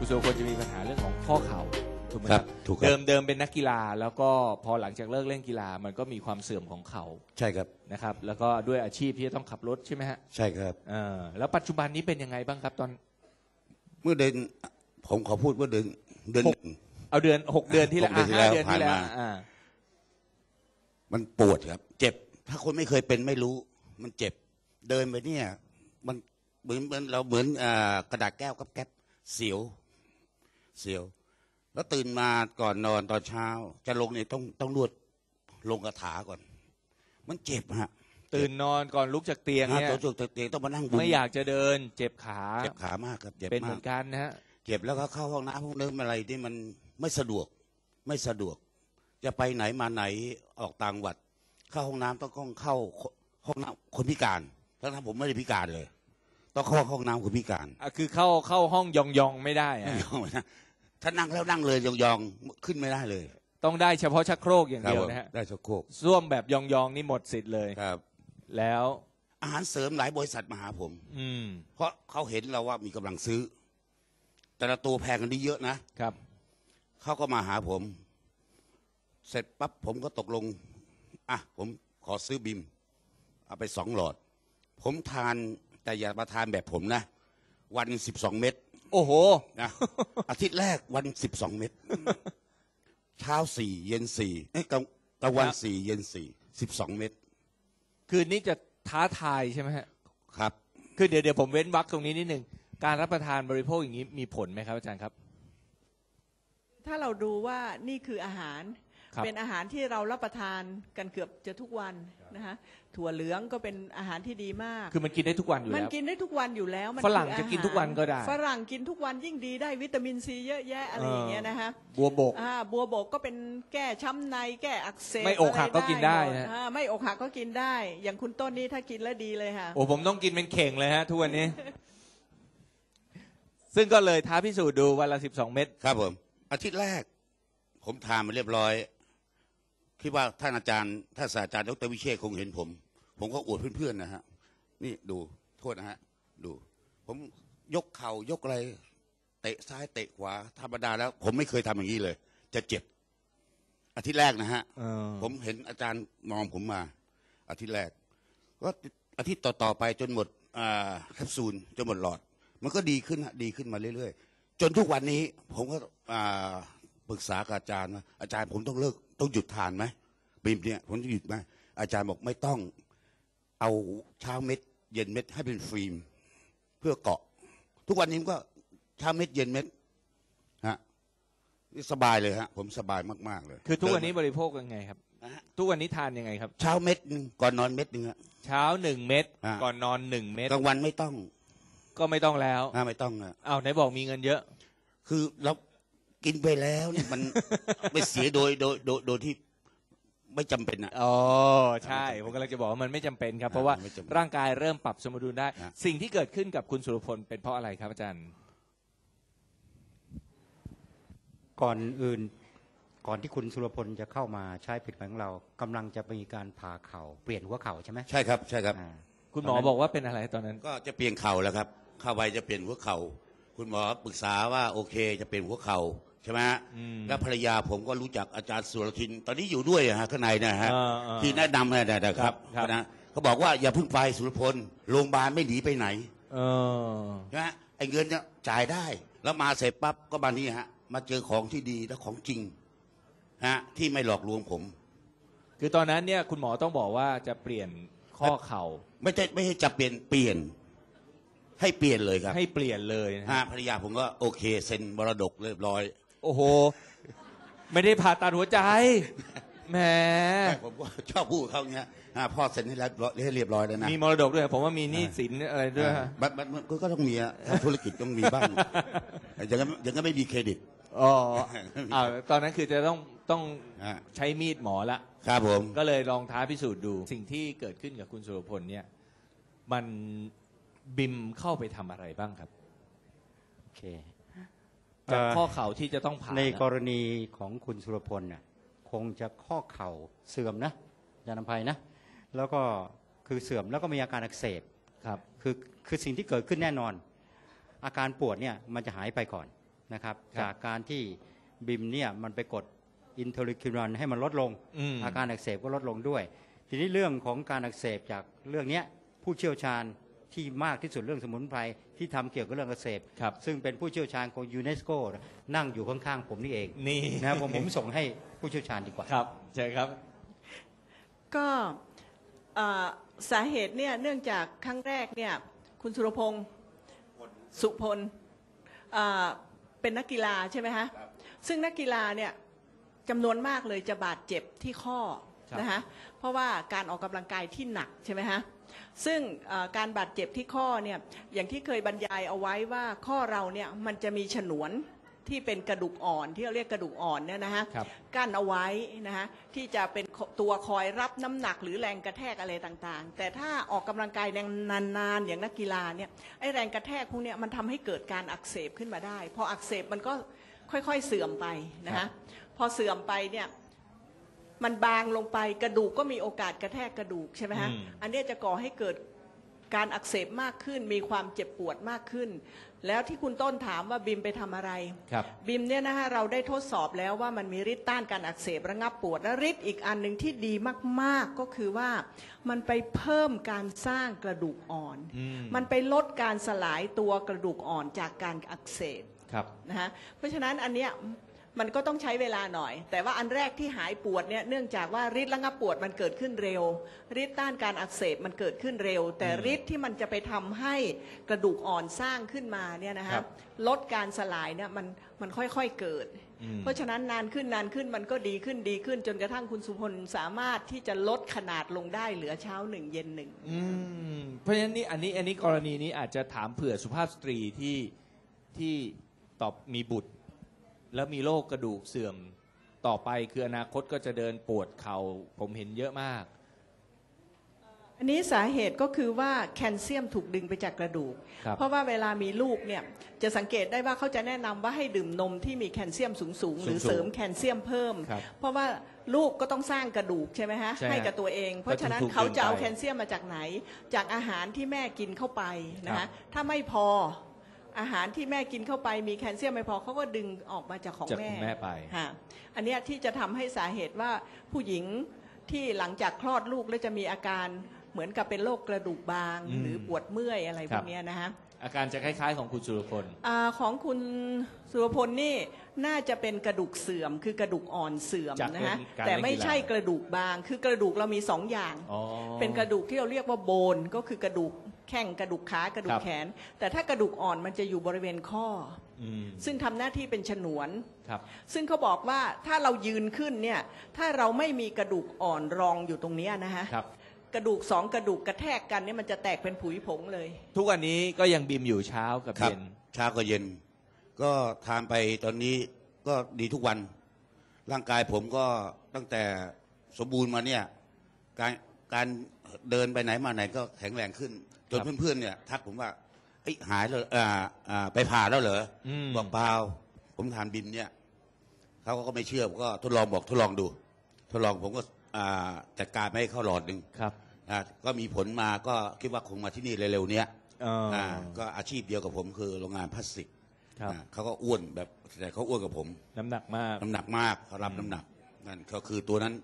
คุณสุรพลจะมีปัญหาเรื่องของข้อเข่าถูกไหมคครัรับบถูกครับ เดิมเดิมเป็นนักกีฬา แล้วก็พอหลังจากเลิกเล่นกีฬามันก็มีความเสื่อมของเข่าใช่ครับ นะครับ แล้วก็ด้วยอาชีพที่จะต้องขับรถใช่ไหมฮะใช่ครับ เออแล้วปัจจุบันนี้เป็นยังไงบ้างครับตอนเมื่อเดือนผมขอพูดว่าเดือนเดือนหกเอาเดือนหกเดือนที่แล้วหกเดือนที่อะห้าแล้วเดือนที่แล้วผ่านมา อ่ามันปวดครับ เจ็บ ถ้าคนไม่เคยเป็นไม่รู้ มันเจ็บ เดินไปเนี่ย มันเหมือนเหมือนเราเหมือนอ่ากระดาษแก้วกับแก๊บเสียว เสียว แล้วตื่นมาก่อนนอนตอนเช้า จะลงเนี่ยต้องต้องนวดลงกระถาก่อน มันเจ็บฮะตื่นนอนก่อนลุกจากเตียงฮะเนี่ยตัวจุกเตียงต้องมานั่งบุญไม่อยากจะเดิน เจ็บขาเจ็บขามากครับเจ็บเป็นเหมามืกอนกันนะฮะเจ็บแล้วก็เข้าห้องน้ำห้องน้ำอะไรที่มันไม่สะดวกไม่สะดวก จะไปไหนมาไหนออกต่างจังหวัด เข้าห้องน้ำต้องต้องเข้าห้องน้ำคนพิการทั้งนั้นผมไม่ได้พิการเลย ต้องเข้าห้องน้ำคนพิการอะคือเข้าเข้าห้องยองยองๆไม่ได้อะ ถ้านั่งแล้วนั่งเลยยองๆขึ้นไม่ได้เลย ต้องได้เฉพาะชักโครกอย่างครับเดียวผมนะฮะได้ชักโครกส้วมแบบยองยองๆนี่หมดสิทธิ์เลยครับ แล้วอาหารเสริมหลายบริษัทมาหาผม อืม เพราะเขาเห็นเราว่ามีกำลังซื้อ แต่ละตัวแพงกันได้เยอะนะครับเขาก็มาหาผม เสร็จปั๊บผมก็ตกลงอะผมขอซื้อบิมเอาไปสองหลอด ผมทานแต่อย่ามาทานแบบผมนะ วันสิบสองเม็ด โอ้โหนะอาทิตย์แรกวันสิบสองเม็ดเช้าสี่เย็นสี่เอ้ยกลางกลางวันครับสี่เย็นสี่สิบสองเม็ดคือนี่จะท้าทายใช่ไหมฮะครับ คือเดี๋ยวเดี๋ยวผมเว้นวรรคตรงนี้นิดหนึ่งการรับประทานบริโภคอย่างนี้มีผลไหมครับอาจารย์ครับ ถ้าเราดูว่านี่คืออาหาร ครับ เป็นอาหารที่เรารับประทานกันเกือบจะทุกวันนะคะถั่วเหลืองก็เป็นอาหารที่ดีมาก คือมันกินได้ทุกวันอยู่มันแล้วกินได้ทุกวันอยู่แล้วมันฝรั่งคือจะกินอาหาทุกวันก็ได้ ฝรั่งกินทุกวันยิ่งดีได้วิตามินซีเยอะแยะอะไรอย่างเงี้ยนะคะ บัวบก อ่าบัวบกก็เป็นแก้ช้ำในแก้อักเสบไม่อกหักะรก็กินได้หมนะ อ่าไม่อกหักก็กินได้ อย่างคุณต้นนี่ถ้ากินแล้วดีเลยค่ะ โอ้ผมต้องกินเป็นเข่งเลยฮะทุกวันนี้ ซึ่งก็เลยท้าพิสูจน์ดูวันละสิบสองเม็ด ครับผมอาทิตย์แรก ผมทานมาเรียบร้อย คิดว่าท่านอาจารย์ท่านศาสตราจารย์ดรวิเชษฐ์คงเห็นผม ผมก็อวดเพื่อนๆนะฮะนี่ดูโทษนะฮะดู ผมยกเข่ายกอะไร เตะซ้ายเตะขวาธรรมดาแล้ว ผมไม่เคยทำอย่างนี้เลย จะเจ็บอาทิตย์แรกนะฮะผมเห็นอาจารย์มองผมมาอาทิตย์แรกก็อาทิตย์ต่อๆไปจนหมดอ่าแคปซูลจนหมดหลอด มันก็ดีขึ้นฮะดีขึ้นมาเรื่อยๆ จนทุกวันนี้ผมก็อ่า ปรึกษากับอาจารย์ว่าอาจารย์ผมต้องเลิกต้องหยุดทานไหมบีมเนี่ยผมจะหยุดไหมอาจารย์บอกไม่ต้องเอาเช้าเม็ด เย็นเม็ดให้เป็นฟิล์มเพื่อเกาะ ทุกวันนี้มันก็เช้าเม็ดเย็นเม็ดฮะนี่สบายเลยฮะ ผมสบายมากๆเลย คือทุกวันนี้บริโภคยังไงครับนะฮะทุกวันนี้ทานยังไงครับ เช้าเม็ดหนึ่งก่อนนอนเม็ดหนึ่งฮะเช้าหนึ่งเม็ดอ่าก่อนนอนหนึ่งเม็ดกลางวันไม่ต้องก็ไม่ต้องแล้วอ่าไม่ต้องอะอ้าวไหนบอกมีเงินเยอะ คือเรา กินไปแล้วเนี่ยมัน ไม่เสียโดยโดยโดยโดยที่ไม่จำเป็นอะ อ๋อใช่ ผมกำลังจะบอกว่ามันไม่จำเป็นครับ เพราะว่าไม่จำเป็นร่างกายเริ่มปรับสมดุลได้ ฮะ สิ่งที่เกิดขึ้นกับคุณสุรพลเป็นเพราะอะไรครับอาจารย์ ก่อนอื่นก่อนที่คุณสุรพลจะเข้ามาใช้ผลิตภัณฑ์ของเรากำลังจะมีการผ่าเข่าเปลี่ยนหัวเข่าใช่ไหมใช่ครับใช่ครับ อ่าคุณหมอบอกว่าเป็นอะไรตอนนั้น ก็จะเปลี่ยนเข่าแล้วครับ เข้าไปจะเปลี่ยนหัวเข่า คุณหมอปรึกษาว่าโอเคจะเปลี่ยนหัวเข่า ใช่ไหมฮะอืมแล้วภรรยาผมก็รู้จักอาจารย์สุรทิน ตอนนี้อยู่ด้วยอะฮะข้างในนะฮะอ่าอ่าที่แนะนำนะนะครับครับ นะเขาบอกว่าอย่าเพึ่งไปสุรพลโรงพยาบาลไม่หนีไปไหนเออ ใช่ไหมไอ้เงินเนี่ยจ่ายได้ แล้วมาเสร็จปั๊บก็มานี่ฮะ มาเจอของที่ดีและของจริงฮะที่ไม่หลอกลวงผม คือตอนนั้นเนี่ยคุณหมอต้องบอกว่าจะเปลี่ยนข้อเข่าไม่ใช่ไม่ใช่จะเปลี่ยนเปลี่ยน ให้เปลี่ยนเลยครับให้เปลี่ยนเลยนะฮะภรรยาผมก็โอเคเซ็นมรดกเรียบร้อย โอ้โห ไม่ได้ผ่าตัดหัวใจแหมผมก็ชอบพูดเขาอย่างเงี้ยฮะพ่อเซ็นให้แล้วให้เรียบร้อยแล้วนะมีมรดกด้วย ผมว่ามีหนี้สินอะไรด้วยฮะบัตบัตมันก็ต้องมีอะทำธุรกิจต้องมีบ้างอย่างนั้นอย่างนั้นไม่มีเครดิตอ๋ออ่าตอนนั้นคือจะต้องต้องฮะใช้มีดหมอละครับผมก็เลยลองท้าพิสูจน์ดู สิ่งที่เกิดขึ้นกับคุณสุรพลเนี่ย มันบิมเข้าไปทำอะไรบ้างครับ โอเค จากเอ่อข้อเข่าที่จะต้องผ่าในกนะรณีของคุณสุรพลน่ะคงจะข้อเข่าเสื่อมนะอาจารย์นภัยนะ แล้วก็คือเสื่อมแล้วก็มีอาการอักเสบครับคือคือสิ่งที่เกิดขึ้นแน่นอน อาการปวดเนี่ยมันจะหายไปก่อนนะครับครับจากการที่บิมเนี่ยมันไปกดอินเทอร์คิวรอนให้มันลดลงอืมอาการอักเสบก็ลดลงด้วย ทีนี้เรื่องของการอักเสบจากเรื่องเนี้ยผู้เชี่ยวชาญ ที่มากที่สุดเรื่องสมุนไพรที่ทำเกี่ยวกับเรื่องอักเสบครับซึ่งเป็นผู้เชี่ยวชาญของยูเนสโกนั่งอยู่ข้างๆผมนี่เองนี่ นะครับผมผมส่งให้ผู้เชี่ยวชาญดีกว่า ครับใช่ครับ ก็เอ่อสาเหตุเนี่ยเนื่องจากครั้งแรกเนี่ยคุณสุรพงศ์สุพลเอ่อเป็นนักกีฬาใช่ไหมฮะซึ่งนักกีฬาเนี่ยจำนวนมากเลยจะบาดเจ็บที่ข้อ ครับนะคะเพราะว่าการออกกำลังกายที่หนักใช่ไหมฮะซึ่งเอ่อการบาดเจ็บที่ข้อเนี่ยอย่างที่เคยบรรยายเอาไว้ว่าข้อเราเนี่ยมันจะมีฉนวนที่เป็นกระดูกอ่อนที่เราเรียกกระดูกอ่อนเนี่ยนะฮะครับ กั้นเอาไว้นะฮะที่จะเป็นตัวคอยรับน้ำหนักหรือแรงกระแทกอะไรต่างๆ แต่ถ้าออกกำลังกายนานๆอย่างนักกีฬาเนี่ยไอ้แรงกระแทกพวกเนี้ยมันทำให้เกิดการอักเสบขึ้นมาได้พออักเสบมันก็ค่อยๆเสื่อมไปนะครัฮะบพอเสื่อมไปเนี่ย มันบางลงไปกระดูกก็มีโอกาสกระแทกกระดูกใช่ไหมฮะ อืม อันเนี้ยจะก่อให้เกิดการอักเสบมากขึ้น มีความเจ็บปวดมากขึ้น แล้วที่คุณต้นถามว่าบิมไปทำอะไร ครับ บิมเนี่ยนะฮะเราได้ทดสอบแล้วว่ามันมีฤทธิ์ต้านการอักเสบระงับปวดและฤทธิ์อีกอันหนึ่งที่ดีมาก ๆ ก็คือว่ามันไปเพิ่มการสร้างกระดูกอ่อน อืม มันไปลดการสลายตัวกระดูกอ่อนจากการอักเสบครับ นะฮะเพราะฉะนั้นอันเนี้ย มันก็ต้องใช้เวลาหน่อย แต่ว่าอันแรกที่หายปวดเนี่ยเนื่องจากว่าฤทธิ์ระงับปวดมันเกิดขึ้นเร็วฤทธิ์ต้านการอักเสบมันเกิดขึ้นเร็ว แต่อืมฤทธิ์ที่มันจะไปทำให้กระดูกอ่อนสร้างขึ้นมาเนี่ยนะครัฮะบลดการสลายเนี่ยมันมันค่อยๆเกิด อืม เพราะฉะนั้นนานขึ้นนานขึ้นมันก็ดีขึ้นดีขึ้น จนกระทั่งคุณสุพลสามารถที่จะลดขนาดลงได้เหลือเช้าหนึ่งเย็นหนึ่ง อืมเพราะฉะนั้นนี่อันนี้อันนี้กรณีนี้อาจจะถามเผื่อสุภาพสตรีที่ที่ตอบมีบุตร แล้วมีโรคกระดูกเสื่อมต่อไปคืออนาคตก็จะเดินปวดเขา่าผมเห็นเยอะมาก อันนี้สาเหตุก็คือว่าแคลเซียมถูกดึงไปจากกระดูก ครับ เพราะว่าเวลามีลูกเนี่ยจะสังเกตได้ว่าเขาจะแนะนำว่าให้ดื่มนมที่มีแคลเซียมสูงๆหรือสูงๆเสริมแคลเซียมเพิ่ม ครับเพราะว่าลูกก็ต้องสร้างกระดูกใช่ไหมฮะใช่ฮะให้กับตัวเอง เพราะฉะนั้นถูกๆเขาจะเอาเกินไปแคลเซียมมาจากไหน จากอาหารที่แม่กินเข้าไปนะครัฮะบ ถ้าไม่พอ อาหารที่แม่กินเข้าไปมีแคลเซียมไม่พอเขาก็ดึงออกมาจากของจากแม่คุณแม่ไปฮะอันเนี้ยที่จะทำให้สาเหตุว่าผู้หญิงที่หลังจากคลอดลูกแล้วจะมีอาการเหมือนกับเป็นโรคกระดูกบาง อืมหรือปวดเมื่อยอะไรคพรัวบกเนี้ยนะฮะ อาการจะคล้าย ๆ ของคุณสุรพล อาของคุณสุรพลนี่น่าจะเป็นกระดูกเสื่อม คือกระดูกอ่อนเสื่อมจากนะฮะการแต่เล่นไม่กีฬาใช่กระดูกบาง คือกระดูกเรามีสองอย่าง อ๋อ เป็นกระดูกที่เราเรียกว่าโบนก็คือกระดูก แข้งกระดูกขากระดูคกรับแขน แต่ถ้ากระดูกอ่อนมันจะอยู่บริเวณข้อ อืมซึ่งทำหน้าที่เป็นฉนวน ครับซึ่งเขาบอกว่าถ้าเรายืนขึ้นเนี่ยถ้าเราไม่มีกระดูกอ่อนรองอยู่ตรงเนี้ยนะฮะครับ กระดูกสองกระดูกกระแทกกันเนี่ยมันจะแตกเป็นผุยผงเลย ทุกวันนี้ก็ยังบิมอยู่เช้ากับครับเย็นเช้าก็เย็น ก็ทานไปตอนนี้ก็ดีทุกวัน ร่างกายผมก็ตั้งแต่สมบูรณ์มาเนี่ย การการเดินไปไหนมาไหนก็แข็งแรงขึ้น จนครับเพื่อนๆเนี่ยทักผมว่าเอ้ยหายเลยอ่าอ่าไปผ่าแล้วเหรออืมบอกเปล่าผมทานบิมเนี่ยเขาก็ไม่เชื่อผมก็ทดลองบอกทดลองดู ทดลองผมก็อ่าจัดการไม่ให้เข้าหลอดหนึ่งครับอ่าก็มีผลมาก็คิดว่าคงมาที่นี่เร็วๆเนี้ยเอ่อออ่าก็อาชีพเดียวกับผมคือโรงงานพลาสติกครับ อ่าเขาก็อ้วนแบบแต่เขาอ้วนกับผม น้ำหนักมาก น้ำหนักมากเขารับน้ำหนักนั่นก็คือตัวนั้น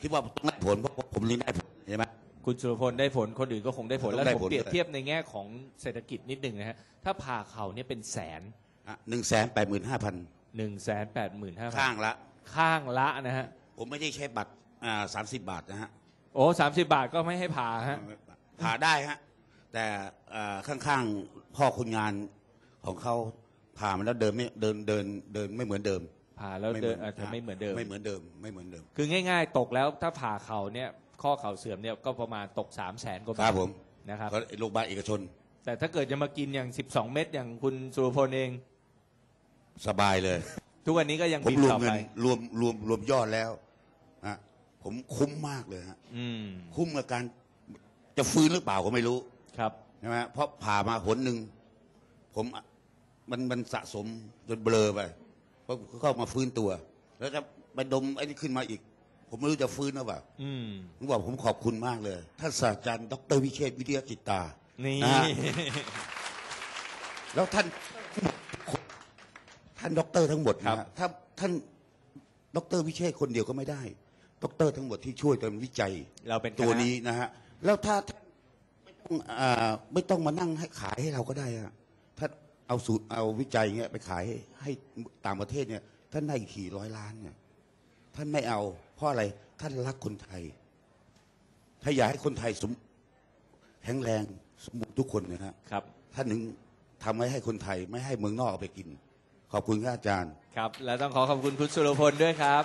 คิดว่าต้องได้ผลเพราะผมนี่ได้ผลใช่ไหม คุณสุรพลได้ผลคนอื่นก็คงได้ผลต้องแล้วได้ผมผล เปรียบด้วยเทียบในแง่ของเศรษฐกิจนิดหนึ่งนะฮะถ้าผ่าเข่าเนี่ยเป็นแสนหนึ่งแสนแปดหมื่นห้าพันหนึ่งแสนแปดหมื่นห้าพัข้างละ ข้างละนะฮะผมไม่ได้ใช้บัตรอ่าสามสิบบาทนะฮะโอ้สามสิบาทก็ไม่ให้ผ่าฮะผ่าได้ฮะแต่อ่าข้างๆพ่อคนงานของเขาผ่ามาแล้วเดินไม่เดินเดินเดินไม่เหมือนเดิมผ่าแล้วเดินอาจจะไม่เหมือนเดิมไม่เหมือนเดิมไม่เหมือนเดิม คือง่าย ๆ ตกแล้วถ้าผ่าเข่าเนี่ย ข้อเข่าเสื่อมเนี่ยก็ประมาณตกสามแสนกว่าครับาบทผมนะครับ ก็โรงพยาบาลเอกชนแต่ถ้าเกิดจะมากินอย่าง 12 เม็ดอย่างคุณสุรพลเอง สบายเลย ทุกวันนี้ก็ยังผมบินรวมต่อเงิไป นรวมรวมรวมยอดแล้วอะผมคุ้มมากเลยฮะอืมคุ้มกับการจะฟื้นหรือเปล่าก็ไม่รู้ครับ ใช่ไหมเพราะผ่ามาหนหนึ่งผมมันมันสะสมจนเบลอไปเพราะเข้ามาฟื้นตัว แล้วจะไปดมไอ้นี่ขึ้นมาอีก ผมไม่รู้จะฟื้นหรือเปล่าอืมผมบอกผมขอบคุณมากเลย ท่านศาสตราจารย์ดรวิเชษฐ์วิทยาจิตตา นี่ นะฮะแล้วท่านานด็อกเตอร์ทั้งหมดครันะบฮะถ้าท่านด็อกเตอร์วิเชษคนเดียวก็ไม่ได้ด็อกเตอร์ทั้งหมดที่ช่วยกันวิจัย เราเป็นคณะตัวนี้นะฮะ แล้วถ้าท่านไม่ต้องอ่าไม่ต้องมานั่งให้ขายให้เราก็ได้อะถ้าเอาสูตรเอาวิจัยเงี้ยไปขายให้ให้ต่างประเทศเนี่ยท่านได้อีกกี่ร้อยล้านเนี่ยท่านไม่เอา เพราะอะไรท่านรักคนไทย ถ้าอยากให้คนไทยสมแข็งแรงสมบูรณ์ทุกคนนะฮะครับ ท่านหนึ่งทำไว้ให้คนไทยไม่ให้เมืองนอกเอาไปกิน ขอบคุณครับอาจารย์ ครับ และต้องขอขอบคุณคุณสุรพลด้วยครับ